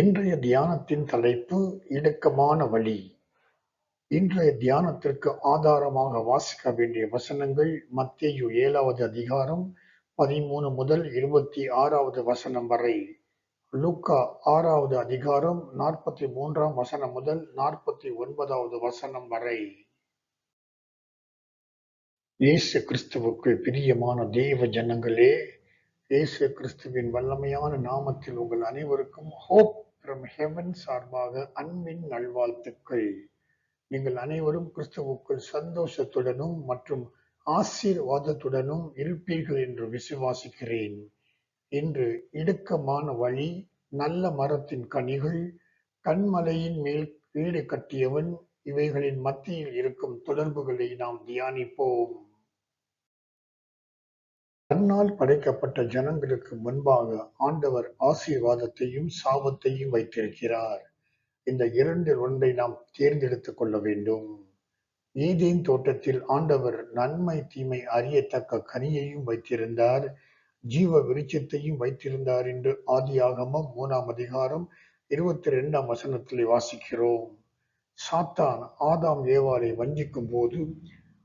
இன்றைய தியானத்தின் தலைப்பு இடுக்கமான வழி. இன்றைய தியானத்திற்கு ஆதாரமாக வாசிக்க வேண்டிய வசனங்கள் மத்தேயு ஏழாவது அதிகாரம் பதிமூணு முதல் இருபத்தி ஆறாவது வசனம் வரை, லூக்கா ஆறாவது அதிகாரம் நாற்பத்தி மூன்றாம் வசனம் முதல் நாற்பத்தி ஒன்பதாவது வசனம் வரை. இயேசு கிறிஸ்துவுக்குள் பிரியமான தெய்வ ஜனங்களே, இயேசு கிறிஸ்துவின் வல்லமையான நாமத்தில் உங்கள் அனைவருக்கும் ஹோப் ஃப்ரம் ஹெவன் சார்பாக அன்பின் நல்வாழ்த்துக்கள். நீங்கள் அனைவரும் கிறிஸ்துவுக்குள் சந்தோஷத்துடனும் மற்றும் ஆசீர்வாதத்துடனும் இருப்பீர்கள் என்று விசுவாசிக்கிறேன். இன்று இடுக்கமான வழி, நல்ல மரத்தின் கனிகள், கண்மலையின் மேல் வீடு கட்டியவன் இவைகளின் மத்தியில் இருக்கும் தொடர்புகளை நாம் தியானிப்போம். மண்ணால் படைக்கப்பட்ட ஜனங்களுக்கு முன்பாக ஆண்டவர் ஆசீர்வாதத்தையும் சாபத்தையும் வைத்திருக்கிறார். இந்த இரண்டில் ஒன்றை நாம் தேர்ந்தெடுத்துக் கொள்ள வேண்டும். ஈதின் தோட்டத்தில் ஆண்டவர் நன்மை தீமை அறியத்தக்க கனியையும் வைத்திருந்தார் ஜீவ விருட்சத்தையும் வைத்திருந்தார் என்று ஆதியாகமம் மூணாம் அதிகாரம் இருபத்தி ரெண்டாம் வசனத்தில் வாசிக்கிறோம். சாத்தான் ஆதாம் ஏவாளை வஞ்சிக்கும் போது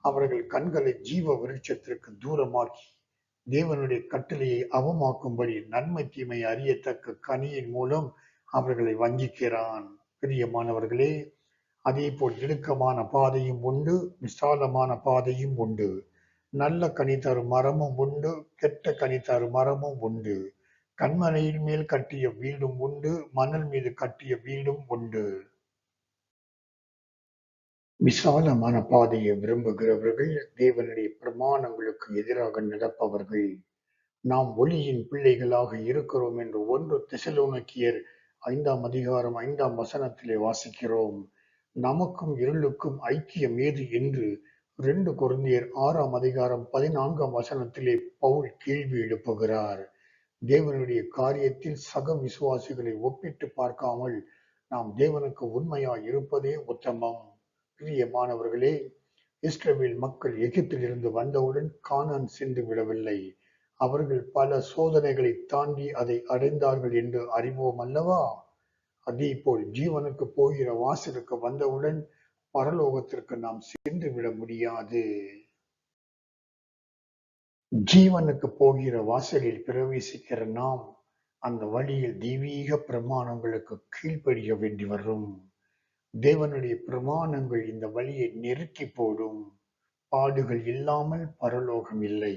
அவர்கள் கண்களை ஜீவ விருட்சத்திற்கு தூரமாக்கி தேவனுடைய கட்டளையை அவமாக்கும்படி நன்மை தீமை அறியத்தக்க கனியின் மூலம் அவர்களை வஞ்சிக்கிறான். பிரியமானவர்களே, அதே போல் இடுக்கமான பாதையும் உண்டு, விசாலமான பாதையும் உண்டு. நல்ல கனி தரும் மரமும் உண்டு, கெட்ட கனி தரும் மரமும் உண்டு. கண்மனையின் மேல் கட்டிய வீடும் உண்டு, மணல் மீது கட்டிய வீடும் உண்டு. விசாலமான பாதையை விரும்புகிறவர்கள் தேவனுடைய பிரமாணங்களுக்கு எதிராக நடப்பவர்கள். நாம் ஒளியின் பிள்ளைகளாக இருக்கிறோம் என்று ஒன்று திசலோனக்கியர் ஐந்தாம் அதிகாரம் ஐந்தாம் வசனத்திலே வாசிக்கிறோம். நமக்கும் இருளுக்கும் ஐக்கியம் ஏது என்று ரெண்டு குழந்தையர் ஆறாம் அதிகாரம் பதினான்காம் வசனத்திலே பவுல் கேள்வி எழுப்புகிறார். தேவனுடைய காரியத்தில் சக விசுவாசிகளை ஒப்பிட்டு பார்க்காமல் நாம் தேவனுக்கு உண்மையாய் இருப்பதே உத்தமம். பிரியமானவர்களே, இஸ்ரேல் மக்கள் எகிப்திலிருந்து வந்தவுடன் கானான் சென்று விடவில்லை. அவர்கள் பல சோதனைகளை தாண்டி அதை அடைந்தார்கள் என்று அறிவோம் அல்லவா? அதேபோல் ஜீவனுக்கு போகிற வாசலுக்கு வந்தவுடன் பரலோகத்திற்கு நாம் சென்று விட முடியாது. ஜீவனுக்கு போகிற வாசலில் பிரவேசிக்கிற நாம் அந்த வழியில் தெய்வீக பிரமாணங்களுக்கு கீழ்ப்படிய வேண்டி வரும். தேவனுடைய பிரமாணங்கள் இந்த வழியை நெருக்கி போடும். பாடுகள் இல்லாமல் பரலோகம் இல்லை.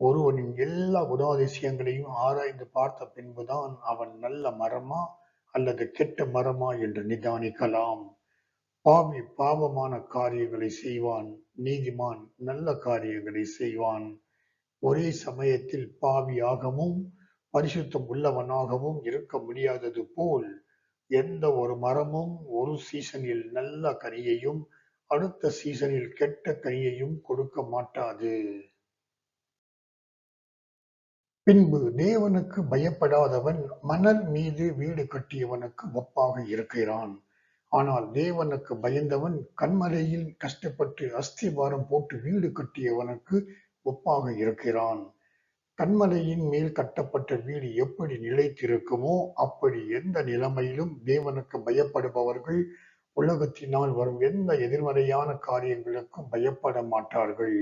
ஒருவனின் எல்லா குணாதிசயங்களையும் ஆராய்ந்து பார்த்த பின்புதான் அவன் நல்ல மரமா அல்லது கெட்ட மரமா என்று நிதானிக்கலாம். பாவி பாவமான காரியங்களை செய்வான், நீதிமான் நல்ல காரியங்களை செய்வான். ஒரே சமயத்தில் பாவியாகவும் பரிசுத்தம் உள்ளவனாகவும் இருக்க முடியாதது போல் எந்த ஒரு மரமும் ஒரு சீசனில் நல்ல கனியையும் அடுத்த சீசனில் கெட்ட கனியையும் கொடுக்க மாட்டாது. பின்பு தேவனுக்கு பயப்படாதவன் மணல் மீது வீடு கட்டியவனுக்கு ஒப்பாக இருக்கிறான். ஆனால் தேவனுக்கு பயந்தவன் கண்மறையில் கஷ்டப்பட்டு அஸ்திவாரம் போட்டு வீடு கட்டியவனுக்கு ஒப்பாக இருக்கிறான். கண்மலையின் மேல் கட்டப்பட்ட வீடு எப்படி நிலைத்திருக்குமோ அப்படி எந்த நிலைமையிலும் தேவனுக்கு பயப்படுபவர்கள் உலகத்தினால் வரும் எந்த எதிர்மறையான காரியங்களுக்கும் பயப்பட மாட்டார்கள்.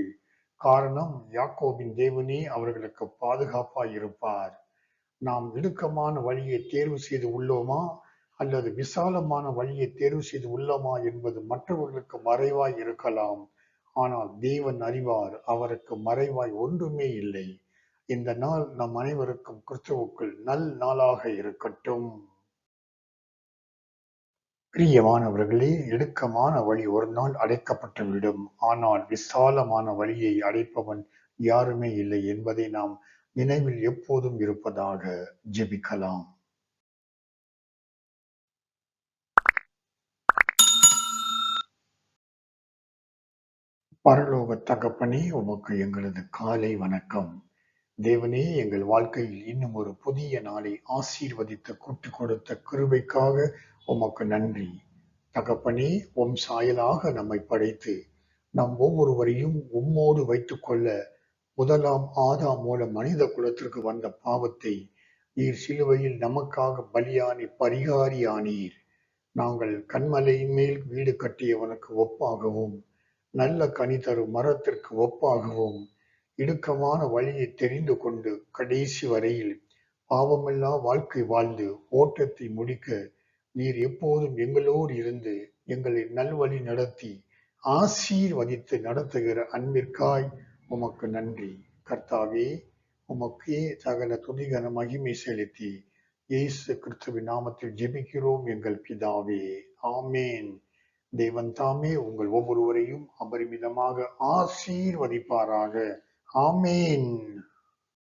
காரணம் யாக்கோபின் தேவனே அவர்களுக்கு பாதுகாப்பாய் இருப்பார். நாம் இடுக்கமான வழியை தேர்வு செய்து உள்ளோமா அல்லது விசாலமான வழியை தேர்வு செய்து உள்ளோமா என்பது மற்றவர்களுக்கு மறைவாய் இருக்கலாம். ஆனால் தேவன் அறிவார் அவருக்கு மறைவாய் ஒன்றுமே இல்லை. இந்த நாள் நம் அனைவருக்கும் கிறிஸ்துவுக்குள் நல் நாளாக இருக்கட்டும். பிரியமானவர்களே, இடுக்கமான வழி ஒரு நாள் அடைக்கப்பட்டுவிடும். ஆனால் விசாலமான வழியை அடைப்பவன் யாருமே இல்லை என்பதை நாம் நினைவில் எப்போதும் இருப்பதாக ஜெபிக்கலாம். பரலோக தகப்பனே உமக்கு எங்களது காலை வணக்கம். தேவனே எங்கள் வாழ்க்கையில் இன்னும் ஒரு புதிய நாளை ஆசீர்வதித்து கூட்டு கொடுத்த கிருபைக்காக உமக்கு நன்றி. தகப்பனே உம் சாயலாக நம்மை படைத்து நம் ஒவ்வொருவரையும் உம்மோடு வைத்துக் கொள்ள முதலாம் ஆதாம் மூலம் மனித குலத்திற்கு வந்த பாவத்தை நீர் சிலுவையில் நமக்காக பலியானி பரிகாரியானீர் நாங்கள் கண்மலையின் மேல் வீடு கட்டியவனுக்கு ஒப்பாகவும் நல்ல கனி தரும் மரத்திற்கு ஒப்பாகவும் இடுக்கமான வழியை தெரிந்து கொண்டு கடைசி வரையில் பாவமில்லா வாழ்க்கை வாழ்ந்து ஓட்டத்தை முடிக்க நீர் எப்போதும் எங்களோடு இருந்து எங்களை நல்வழி நடத்தி ஆசீர்வதித்து நடத்துகிற அன்பிற்காய் உமக்கு நன்றி. கர்த்தாவே உமக்கே சகல துதிகன மகிமை செலுத்தி இயேசு கிறிஸ்துவின் நாமத்தில் ஜெபிக்கிறோம் எங்கள் பிதாவே. ஆமேன். தேவன் தாமே உங்கள் ஒவ்வொருவரையும் அபரிமிதமாக ஆசீர்வதிப்பாராக. ஆமேன்